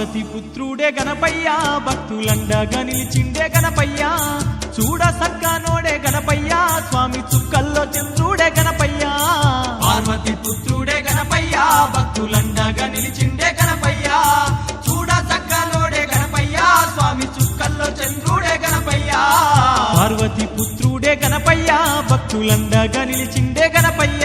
పార్వతి పుత్రుడే గణపయ్యా భక్తులండగా నిలిచిండే గణపయ్యా. చూడ సక్కనోడే గణపయ్యా స్వామి చుక్కల్లో చంద్రుడే గణపయ్యా. పార్వతి పుత్రుడే గణపయ్యా భక్తులండగా నిలిచిండే గణపయ్యా. చూడ సక్కనోడే గణపయ్యా స్వామి చుక్కల్లో చంద్రుడే గణపయ్యా. పార్వతి పుత్రుడే గణపయ్యా భక్తులండగా నిలిచిండే గణపయ్యా.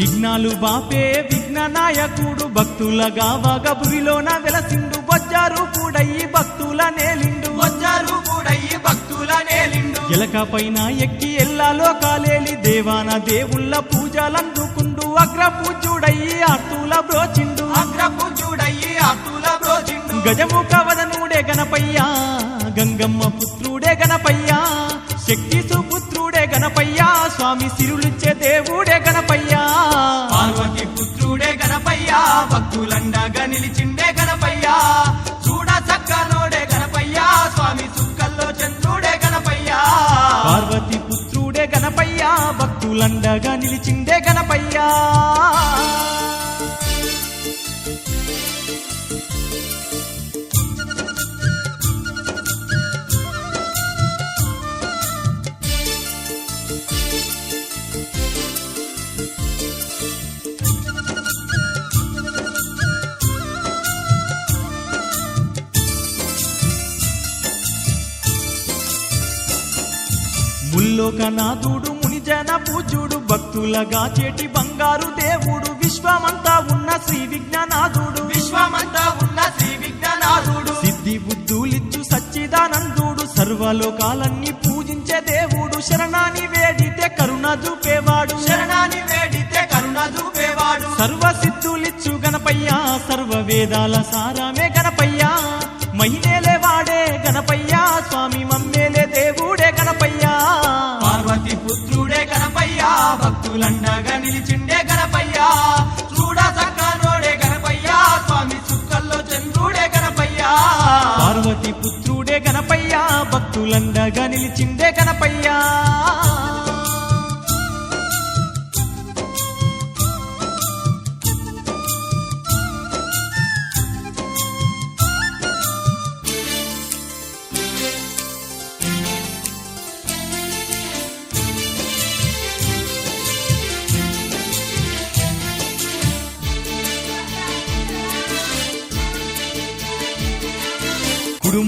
విఘ్నాలు బాపే విఘ్న నాయకుడు భక్తుల గావగబురిలోన వెలసిండు. బొజ్జారు కూడయి భక్తుల నేలిండు. బొజ్జారు కూడయి భక్తుల నేలిండు. ఎలక పైన ఎక్కి ఎల్లాలో కాలేలి దేవాన దేవుళ్ళ పూజలందుకుండు. అగ్ర పూజుడయి ఆర్తుల బ్రోచిండు. అగ్ర పూజుడయి ఆర్తుల బ్రోచిండు. గజముఖ వదనుడే గణపయ్యా. గంగమ్మ పుత్రుడే గణపయ్యా. శక్తి సుపుత్రుడే గణపయ్యా. స్వామి సిరులిచ్చే గణపయ్యా భక్తులండగా నిలిచిండే గణపయ్యా. ముల్లోకనాథుడు మునిజన పూజుడు భక్తులగా చేటి బంగారు దేవుడు. విశ్వమంతా ఉన్న శ్రీ విజ్ఞానాథుడు విశ్వమంతా ఉన్న శ్రీ విజ్ఞానాథుడు సిద్ధి బుద్ధులిచ్చు సచ్చిదానందుడు. సర్వలోకాలన్నీ పూజించే దేవుడు. శరణాని వేడితే కరుణ చూపేవాడు. శరణాని వేడితే కరుణ చూపేవాడు. సర్వ సిద్ధులిచ్చు గణపయ్యా. సర్వ వేదాల సారమే గణపయ్యా. మహినేలే భక్తులండగా నిలిచిందే కనపయ్యా.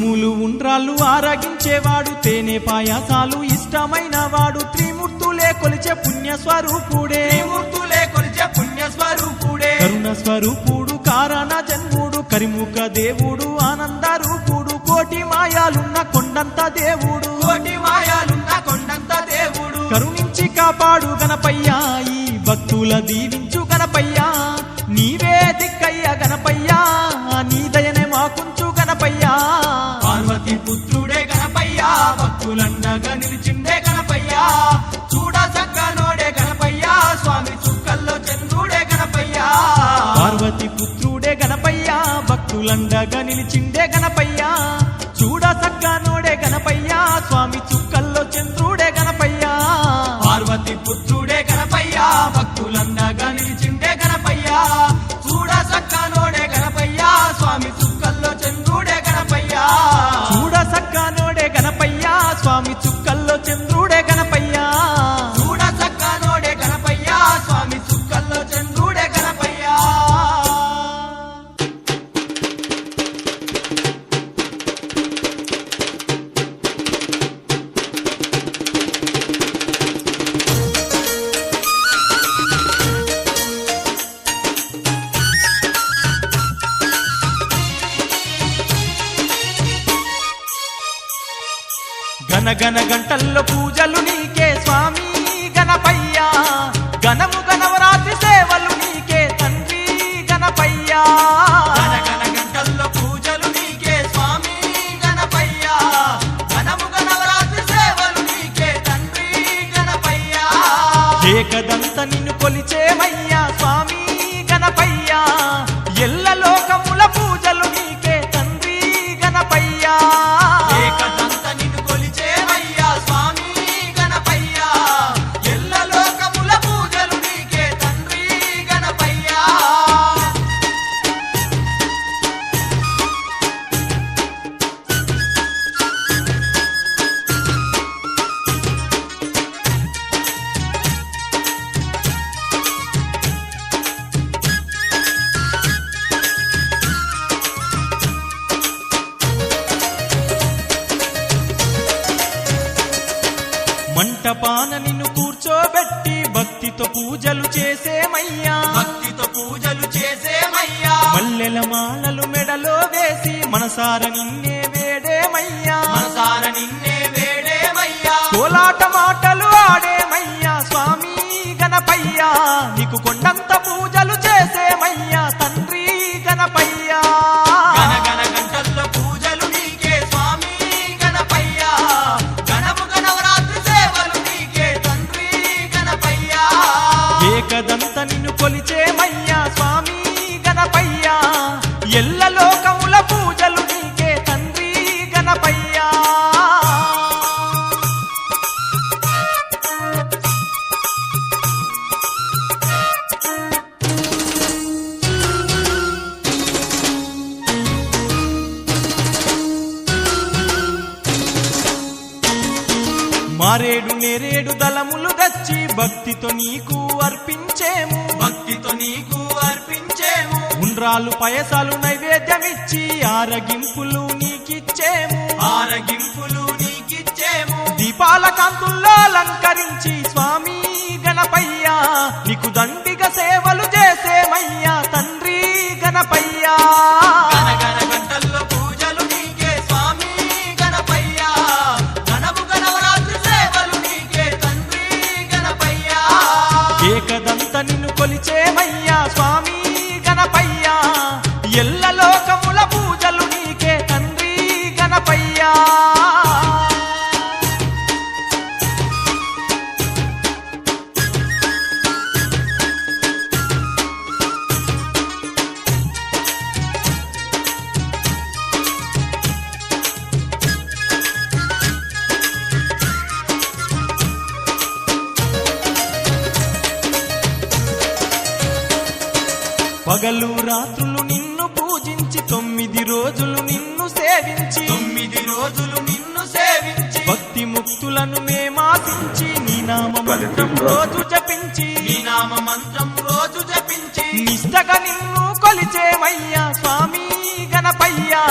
కుడుములు ఉండ్రాళ్ళు ఆరగించేవాడు తేనె పాయాసాలు ఇష్టమైన వాడు త్రిమూర్తులే కొలిచే పుణ్య స్వరూపుడే త్రిమూర్తులే కొలిచే పుణ్య స్వరూపుడే కరుణ స్వరూపుడు కారణ జన్ముడు కరిముఖ దేవుడు ఆనంద రూపుడు కోటి మాయాలున్న కొండంత దేవుడు. కోటి మాయాలున్న కొండంత దేవుడు. కరుణించి కాపాడు గణపయ్యా ఈ భక్తుల దీవించు గణపయ్యా పార్వతి పుత్రుడే గంటల్లో పూజలు నీకే స్వామి. మంటపాన నిన్ను కూర్చోబెట్టి భక్తితో పూజలు చేసేమయ్యా. భక్తితో పూజలు చేసేమయ్యా. మల్లెల మాలలు మెడలో వేసి మనసార నిన్నే వేడేమయ్యా. మనసార నిన్నే వేడేమయ్యా. కోలాట మాటలు ఆడేమయ్యా స్వామి గణపయ్యా. నీకు కొండంత మారేడు నేరేడు దళములు దచ్చి భక్తితో నీకు అర్పించేము. భక్తితో నీకు అర్పించేము. ఉండ్రాలు పయసాలు నైవేద్యమిచ్చి ఆరగింపులు నీకిచ్చేము. ఆరగింపులు నీకిచ్చేము. దీపాల కాంతుల్లో అలంకరించి స్వామి గణపయ్యా నీకు దండిగ సేవలు చేసేమయ్యా తండ్రి గణపయ్యా. పగలు రాత్రులు నిన్ను పూజించి తొమ్మిది రోజులు నిన్ను సేవించి తొమ్మిది రోజులు నిన్ను సేవించి భక్తి ముక్తులను మేమాసించి నీ నామ మంత్రం రోజు. జపించి నీ నామ మంత్రం రోజు జపించి నిష్టగా నిన్ను కొలిచేమయ్యా స్వామి గణపయ్యా.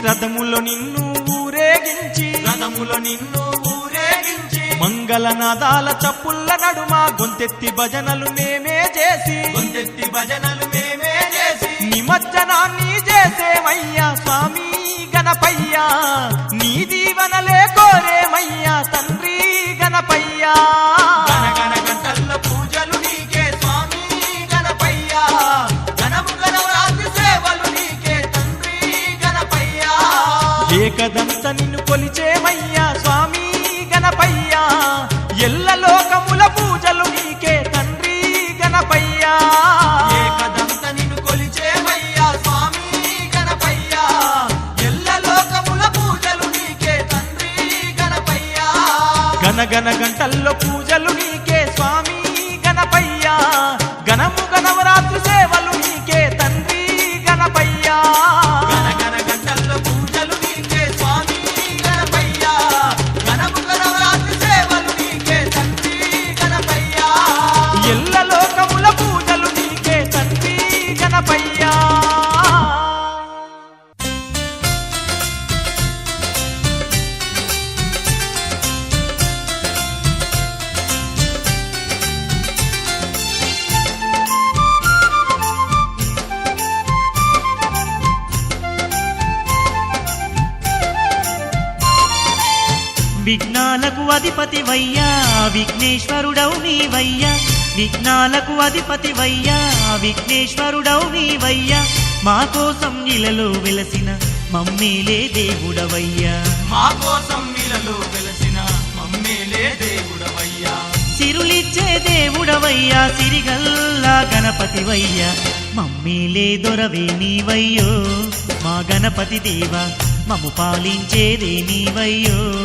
రథములో నిన్ను ఊరేగించి రథములో నిన్ను ఊరేగించి మంగళనాదాల చప్పుల్ల నడుమ గొంతెత్తి భజనలు మేమే చేసి గొంతెత్తి భజనలు మేమే చేసి నిమజ్జనాన్ని చేసేమయ్యా స్వామి గణపయ్యా నీ దీవనలే కోరేమయ్యా తండ్రి గణపయ్యా. కొలిచేమయ్యా స్వామి గణపయ్యా? ఎల్ల లోకముల పూజలు నీకే తండ్రి గణపయ్యా. ఏకదంత నిన్ను కొలిచేవయ్యా స్వామి గణపయ్యా? ఎల్ల లోకముల పూజలు నీకే తండ్రి గణపయ్యా. గనగన గంటల్లో పూజలు నీకే స్వామి గణపయ్యా. గణము విఘ్నాలకు అధిపతి వయ్యా విఘ్నేశ్వరుడవు నీవయ్యా. విఘ్నాలకు అధిపతి వయ్యా విఘ్నేశ్వరుడవు నీవయ్యా. మా కోసం ఇలలో వెలసిన మమ్మీలే దేవుడవయ్యా. మా కోసం నీలలో వెలసిన మమ్మేలే దేవుడవయ్యా. సిరులిచ్చే దేవుడవయ్యా సిరిగల్లా గణపతివయ్యా. మమ్మీలే దొరవే నీవయ్యో మా గణపతి దేవా మము పాలించేదే నీవయ్యో.